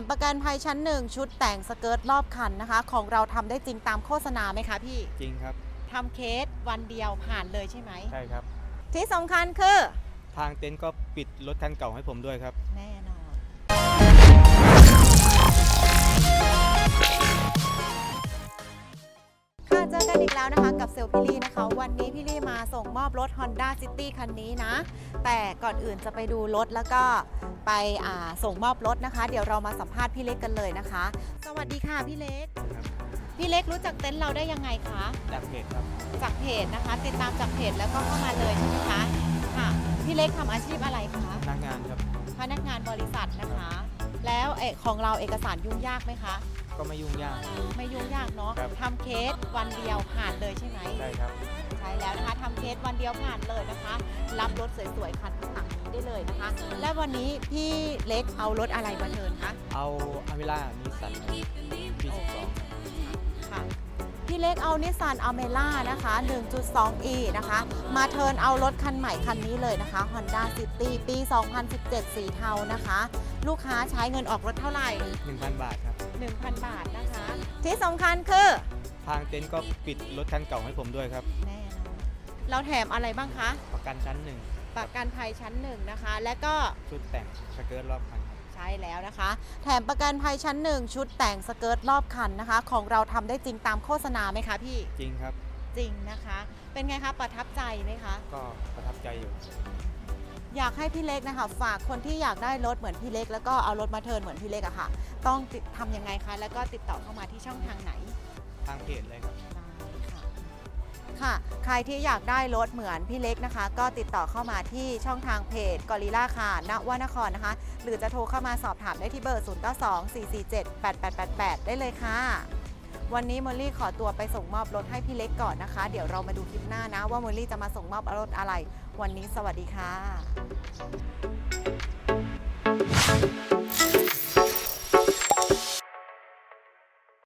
มประกันภัยชั้นหนึ่งชุดแต่งสเกิร์ตรอบคันนะคะ ของเราทำได้จริงตามโฆษณาไหมคะพี่จริงครับ ทำเคสวันเดียวผ่านเลยใช่ไหม ใช่ครับ ที่สำคัญคือ ทางเต็นท์ก็ปิดรถคันเก่าให้ผมด้วยครับ แน่นอน แล้วนะคะกับเซลพี่ลี่นะคะ วันนี้พี่ลี่มาส่งมอบรถ Honda City คันนี้นะ แต่ก่อนอื่นจะไปดูรถแล้วก็ไปอ่าส่งมอบรถนะคะ เดี๋ยวเรามาสัมภาษณ์พี่เล็กกันเลยนะคะ สวัสดีค่ะพี่เล็กครับพี่เล็กรู้จักเต็นท์เราได้ยังไงคะจากเพจครับจากเพจนะคะ ติดตามจากเพจแล้วก็เข้ามาเลยใช่ไหมคะค่ะพี่เล็กทำอาชีพอะไรคะพนักงานครับพนักงานบริษัทนะคะ แล้วเอกของเราเอกสารยุ่งยากไหมคะ ก็ไม่ยุ่งยาก ไม่ยุ่งยากเนาะครับ ทำเคสวันเดียวผ่านเลยใช่ไหม ใช่ครับ ใช่แล้วนะคะทำเคสวันเดียวผ่านเลยนะคะ รับรถสวยๆคันข้างหลังนี้ได้เลยนะคะ และวันนี้พี่เล็กเอารถอะไรมาเทิร์นคะเอาอเมล่านิสสันปี12ค่ะ พี่เล็กเอานิสสันอเมล่านะคะ 1.2e นะคะ มาเทิร์นเอารถคันใหม่คันนี้เลยนะคะ Honda City ปี 2017 สีเทานะคะ ลูกค้าใช้เงินออกรถเท่าไหร่ 1,000 บาทครับ 1,000 บาทนะคะ ที่สำคัญคือ ทางเต็นท์ก็ปิดรถคันเก่าให้ผมด้วยครับ แน่นอนเราแถมอะไรบ้างคะ ประกันชั้นหนึ่งประกันภัยชั้นหนึ่งนะคะ และก็ชุดแต่งสเกิร์ตรอบคันครับใช่แล้วนะคะ แถมประกันภัยชั้นหนึ่งชุดแต่งสเกิร์ตรอบคันนะคะ ของเราทำได้จริงตามโฆษณาไหมคะพี่จริงครับ จริงนะคะ เป็นไงคะประทับใจไหมคะ ก็ประทับใจอยู่อยากให้พี่เล็กนะคะ ฝากคนที่อยากได้รถเหมือนพี่เล็ก แล้วก็เอารถมาเทิร์นเหมือนพี่เล็กอะค่ะ ต้องติดทำยังไงคะ แล้วก็ติดต่อเข้ามาที่ช่องทางไหน ทางเพจเลยครับได้ค่ะ ค่ะ ใครที่อยากได้รถเหมือนพี่เล็กนะคะ ก็ติดต่อเข้ามาที่ช่องทางเพจกอริล่าค่ะณวานครนะคะ หรือจะโทรเข้ามาสอบถามได้ที่เบอร์ 0 9 2 4 4 7 8 8 8 8 ได้เลยค่ะ วันนี้มอลลี่ขอตัวไปส่งมอบรถให้พี่เล็กก่อนนะคะ เดี๋ยวเรามาดูคลิปหน้านะว่ามอลลี่จะมาส่งมอบรถอะไร วันนี้สวัสดีค่ะ